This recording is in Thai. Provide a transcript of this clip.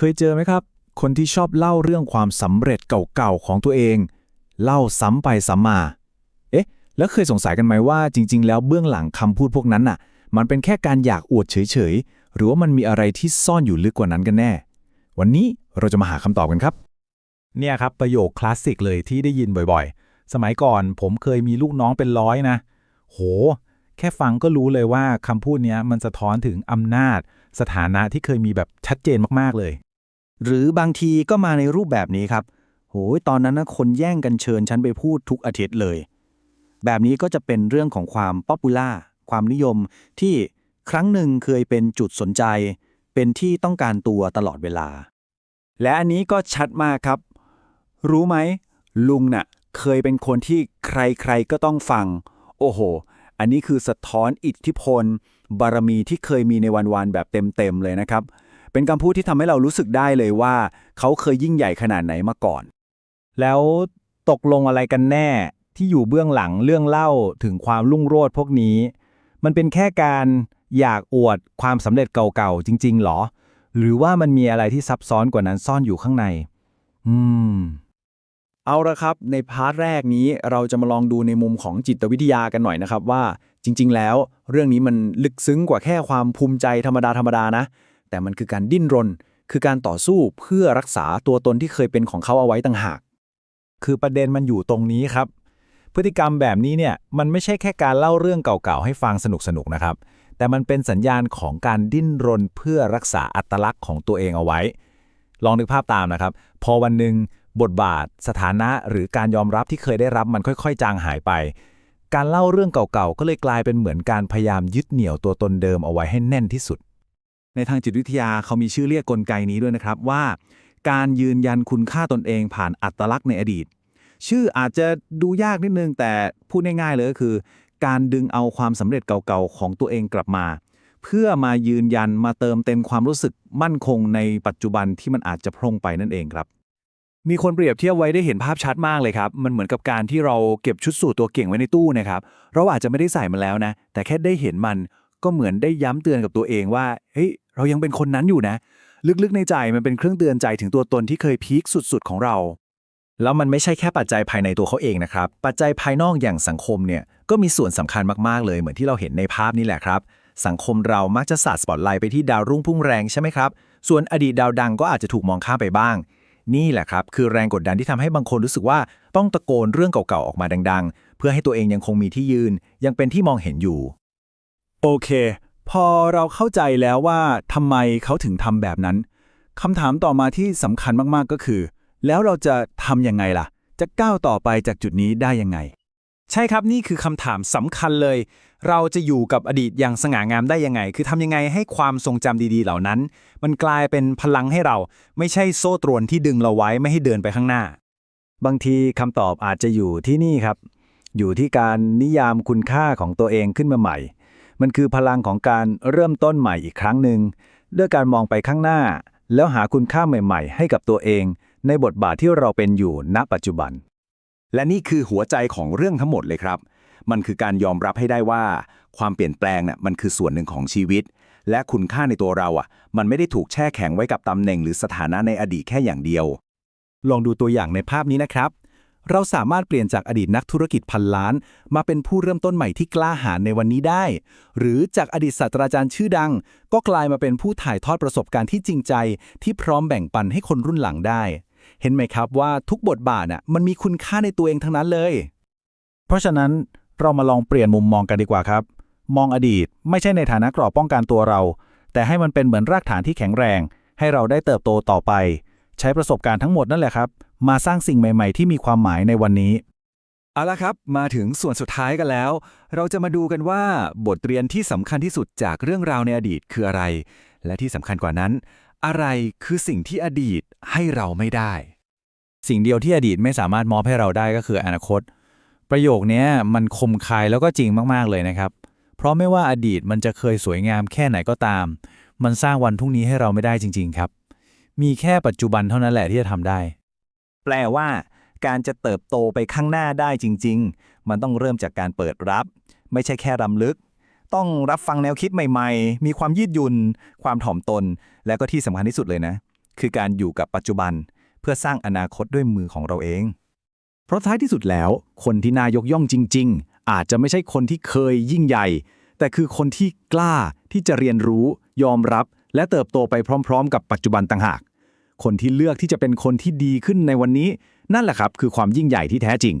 เคยเจอไหมครับ คนที่ชอบเล่าเรื่องความสำเร็จเก่าๆของตัวเอง เล่าซ้ำไปซ้ำมา เอ๊ะ แล้วเคยสงสัยกันไหมว่าจริง ๆ แล้วเบื้องหลังคำพูดพวกนั้นน่ะ มันเป็นแค่การอยากอวดเฉยๆ หรือว่ามันมีอะไรที่ซ่อนอยู่ลึกกว่านั้นกันแน่ วันนี้เราจะมาหาคำตอบกันครับ เนี่ยครับประโยคคลาสสิกเลยที่ได้ยินบ่อยๆ สมัยก่อนผมเคยมีลูกน้องเป็นร้อยนะ โห แค่ฟังก็รู้เลยว่าคำพูดเนี้ยมันสะท้อนถึงอำนาจ สถานะที่เคยมีแบบชัดเจนมากๆเลย หรือบางทีก็มาในรูปแบบนี้ครับ โหยตอนนั้นนะคนแย่งกันเชิญฉันไปพูดทุกอาทิตย์เลย แบบนี้ก็จะเป็นเรื่องของความป๊อปปูล่าความนิยมที่ครั้งหนึ่งเคยเป็นจุดสนใจ เป็นที่ต้องการตัวตลอดเวลา และอันนี้ก็ชัดมากครับ รู้ไหม ลุงน่ะ เคยเป็นคนที่ใครๆก็ต้องฟัง โอ้โห อันนี้คือสะท้อนอิทธิพล บารมีที่เคยมีในวันๆแบบเต็มๆเลยนะครับ เป็นคำพูดที่ทำให้เรารู้สึกได้เลยว่า เขาเคยยิ่งใหญ่ขนาดไหนมาก่อน แล้วตกลงอะไรกันแน่ที่อยู่เบื้องหลังเรื่องเล่าถึงความรุ่งโรจน์พวกนี้ มันเป็นแค่การอยากอวดความสำเร็จเก่าๆจริง ๆ หรอ หรือว่ามันมีอะไรที่ซับซ้อนกว่านั้นซ่อนอยู่ข้างใน อืม เอาละครับ ในพาร์ทแรกนี้เราจะมาลองดูในมุมของจิตวิทยากันหน่อยนะครับว่าจริง ๆ แล้ว เรื่องนี้มันลึกซึ้งกว่าแค่ความภูมิใจธรรมดาธรรมดานะ แต่มันคือการดิ้นรน คือการต่อสู้เพื่อรักษาตัวตนที่เคยเป็นของเขาเอาไว้ต่างหาก คือประเด็นมันอยู่ตรงนี้ครับ พฤติกรรมแบบนี้เนี่ยมันไม่ใช่แค่การเล่าเรื่องเก่าๆให้ฟังสนุกๆนะครับ แต่มันเป็นสัญญาณของการดิ้นรนเพื่อรักษาอัตลักษณ์ของตัวเองเอาไว้ ลองนึกภาพตามนะครับ พอวันหนึ่งบทบาท สถานะหรือการยอมรับที่เคยได้รับมันค่อยๆ จางหายไป การเล่าเรื่องเก่าๆ ก็เลยกลายเป็นเหมือนการพยายามยึดเหนี่ยวตัวตนเดิมเอาไว้ให้แน่นที่สุด ในทางจิตวิทยาเขามีชื่อเรียกกลไกนี้ด้วยนะครับว่า การยืนยันคุณค่าตนเองผ่านอัตลักษณ์ในอดีต ชื่ออาจจะดูยากนิดนึงแต่พูดง่ายๆเลยก็คือ การดึงเอาความสำเร็จเก่าๆของตัวเองกลับมา เพื่อมายืนยันมาเติมเต็มความรู้สึกมั่นคงในปัจจุบันที่มันอาจจะพร่งไปนั่นเองครับมีคนเปรียบเทียบไว้ได้เห็นภาพชัดมากเลยครับ มันเหมือนกับการที่เราเก็บชุดสูทตัวเก่งไว้ในตู้นะครับ เราอาจจะไม่ได้ใส่มันแล้วนะ แต่แค่ได้เห็นมันก็เหมือนได้ย้ำเตือนกับตัวเองว่า เฮ้ย เรายังเป็นคนนั้นอยู่นะ ลึกๆในใจมันเป็นเครื่องเตือนใจถึงตัวตนที่เคยพีคสุดๆของเรา แล้วมันไม่ใช่แค่ปัจจัยภายในตัวเขาเองนะครับ ปัจจัยภายนอกอย่างสังคมเนี่ยก็มีส่วนสำคัญมากๆเลยเหมือนที่เราเห็นในภาพนี่แหละครับสังคมเรามักจะสาดสปอตไลท์ไปที่ดาวรุ่งพุ่งแรงใช่ไหมครับ ส่วนอดีตดาวดังก็อาจจะถูกมองข้ามไปบ้าง นี่แหละครับ คือแรงกดดันที่ทำให้บางคนรู้สึกว่าต้องตะโกนเรื่องเก่าๆออกมาดัง ๆ เพื่อให้ตัวเองยังคงมีที่ยืน ยังเป็นที่มองเห็นอยู่ โอเค พอเราเข้าใจแล้วว่าทำไมเขาถึงทำแบบนั้นคำถามต่อมาที่สำคัญมากๆก็คือ แล้วเราจะทำยังไงล่ะ จะก้าวต่อไปจากจุดนี้ได้ยังไง ใช่ครับนี่คือคำถามสำคัญเลย เราจะอยู่กับอดีตอย่างสง่างามได้ยังไง คือทำยังไงให้ความทรงจำดีๆ เหล่านั้น มันกลายเป็นพลังให้เรา ไม่ใช่โซ่ตรวนที่ดึงเราไว้ไม่ให้เดินไปข้างหน้า บางทีคำตอบอาจจะอยู่ที่นี่ครับ อยู่ที่การนิยามคุณค่าของตัวเองขึ้นมาใหม่ มันคือพลังของการเริ่มต้นใหม่อีกครั้งหนึ่งด้วยการมองไปข้างหน้า แล้วหาคุณค่าใหม่ ๆ ให้กับตัวเอง ในบทบาทที่เราเป็นอยู่ณปัจจุบัน และนี่คือหัวใจของเรื่องทั้งหมดเลยครับ มันคือการยอมรับให้ได้ว่า ความเปลี่ยนแปลงน่ะมันคือส่วนหนึ่งของชีวิต และคุณค่าในตัวเราอะ มันไม่ได้ถูกแช่แข็งไว้กับตำแหน่งหรือสถานะในอดีตแค่อย่างเดียว ลองดูตัวอย่างในภาพนี้นะครับ เราสามารถเปลี่ยนจากอดีตนักธุรกิจพันล้าน มาเป็นผู้เริ่มต้นใหม่ที่กล้าหาญในวันนี้ได้ หรือจากอดีตศาสตราจารย์ชื่อดัง ก็กลายมาเป็นผู้ถ่ายทอดประสบการณ์ที่จริงใจ ที่พร้อมแบ่งปันให้คนรุ่นหลังได้ เห็นไหมครับว่าทุกบทบาทน่ะมันมีคุณค่าในตัวเองทั้งนั้นเลย เพราะฉะนั้นเรามาลองเปลี่ยนมุมมองกันดีกว่าครับ มองอดีตไม่ใช่ในฐานะกรอบป้องกันตัวเรา แต่ให้มันเป็นเหมือนรากฐานที่แข็งแรง ให้เราได้เติบโตต่อไป ใช้ประสบการณ์ทั้งหมดนั่นแหละครับ มาสร้างสิ่งใหม่ ๆ ที่มีความหมายในวันนี้ เอาละครับ มาถึงส่วนสุดท้ายกันแล้ว เราจะมาดูกันว่าบทเรียนที่สำคัญที่สุดจากเรื่องราวในอดีตคืออะไร และที่สำคัญกว่านั้น อะไรคือสิ่งที่อดีตให้เราไม่ได้ สิ่งเดียวที่อดีตไม่สามารถมอบให้เราได้ก็คืออนาคต ประโยคนี้มันคมคายแล้วก็จริงมากๆเลยนะครับ เพราะไม่ว่าอดีตมันจะเคยสวยงามแค่ไหนก็ตาม มันสร้างวันพรุ่งนี้ให้เราไม่ได้จริง ๆ ครับ มีแค่ปัจจุบันเท่านั้นแหละที่จะทำได้ แปลว่า การจะเติบโตไปข้างหน้าได้จริง ๆ มันต้องเริ่มจากการเปิดรับ ไม่ใช่แค่รำลึก ต้องรับฟังแนวคิดใหม่ ๆ มีความยืดหยุ่น ความถ่อมตน และก็ที่สำคัญที่สุดเลยนะ คือการอยู่กับปัจจุบัน เพื่อสร้างอนาคตด้วยมือของเราเอง เพราะท้ายที่สุดแล้ว คนที่นายกย่องจริง ๆ อาจจะไม่ใช่คนที่เคยยิ่งใหญ่ แต่คือคนที่กล้าที่จะเรียนรู้ ยอมรับ และเติบโตไปพร้อม ๆ กับปัจจุบันต่างหาก คนที่เลือกที่จะเป็นคนที่ดีขึ้นในวันนี้ นั่นแหละครับ คือความยิ่งใหญ่ที่แท้จริง